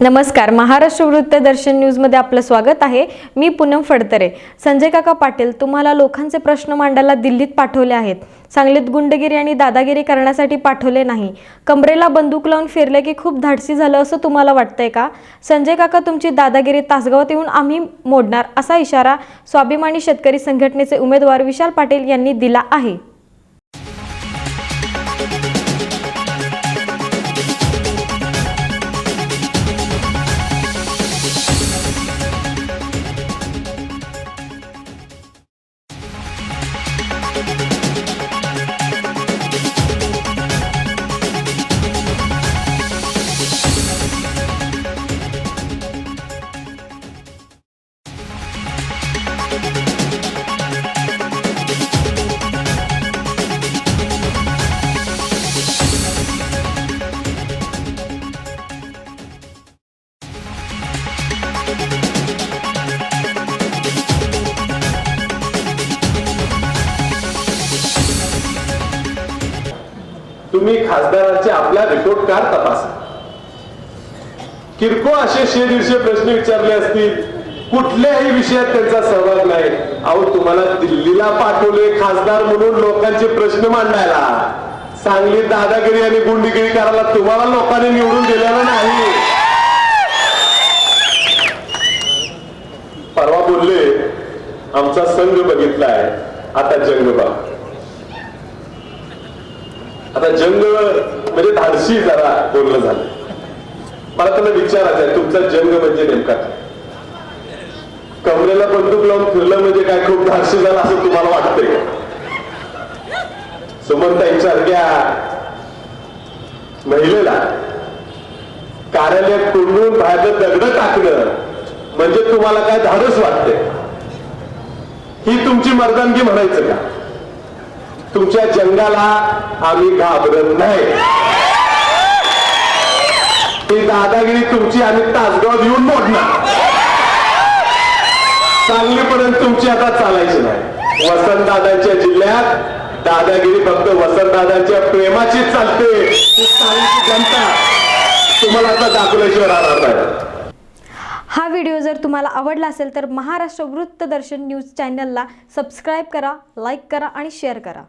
नमस्कार. महाराष्ट्र वृत्तदर्शन न्यूजमध्ये आपलं स्वागत आहे. मी पूनम फडतरे. संजय काका पाटील तुम्हाला लोकांचे प्रश्न मांडायला दिल्लीत पाठवले आहेत. सांगलीत गुंडगिरी आणि दादागिरी करण्यासाठी पाठवले नाही. कमरेला बंदूक लावून फिरले की खूप धाडसी झालं असं तुम्हाला वाटतंय का? संजय काका तुमची दादागिरी तासगावात येऊन आम्ही मोडणार असा इशारा स्वाभिमानी शेतकरी संघटनेचे उमेदवार विशाल पाटील यांनी दिला आहे. तुम्ही खासदारांचे आपला रिपोर्ट कार्ड तपासा. किरकोळ असे शे दिवशी प्रश्न विचारले असतील कुठल्याही विषयात त्यांचा सहभाग नाही. अहो तुम्हाला दिल्लीला पाठवले खासदार म्हणून लोकांचे प्रश्न मांडायला. सांगली दादागिरी आणि गुंडगिरी करायला तुम्हाला लोकांनी निवडून दिलेला नाही. परवा बोलले आमचा संघ बघितलाय. आता जंग आता जंग म्हणजे धाडसी जरा बोलणं झालं. मला त्यांना विचारायचं आहे तुमचा जंग म्हणजे नेमका कमरेला बंदूक लावून फिरलं म्हणजे काय खूप धाडशी झालं असं तुम्हाला वाटतंय सुमनताईंसारख्या महिलेला कार्यालयात कोंडून बाहेर दगड टाकणं म्हणजे तुम्हाला काय धाडस वाटते ही तुमची मर्दानगी म्हणायचं का? तुमच्या जंगाला आम्ही घाबरत नाही. ती दादागिरी तुमची आम्ही तासगाव येऊन मोडणार. सांगलीपर्यंत तुमची आता चालायची नाही. वसंतदादांच्या जिल्ह्यात दादागिरी फक्त वसंतदादांच्या प्रेमाचीच चालते. ती सांगलीची जनता तुम्हाला आता दाखवल्याशिवाय राहणार नाही. हा व्हिडिओ जर तुम्हाला आवडला असेल तर महाराष्ट्र वृत्तदर्शन न्यूज चॅनलला सबस्क्राईब करा लाईक करा आणि शेअर करा.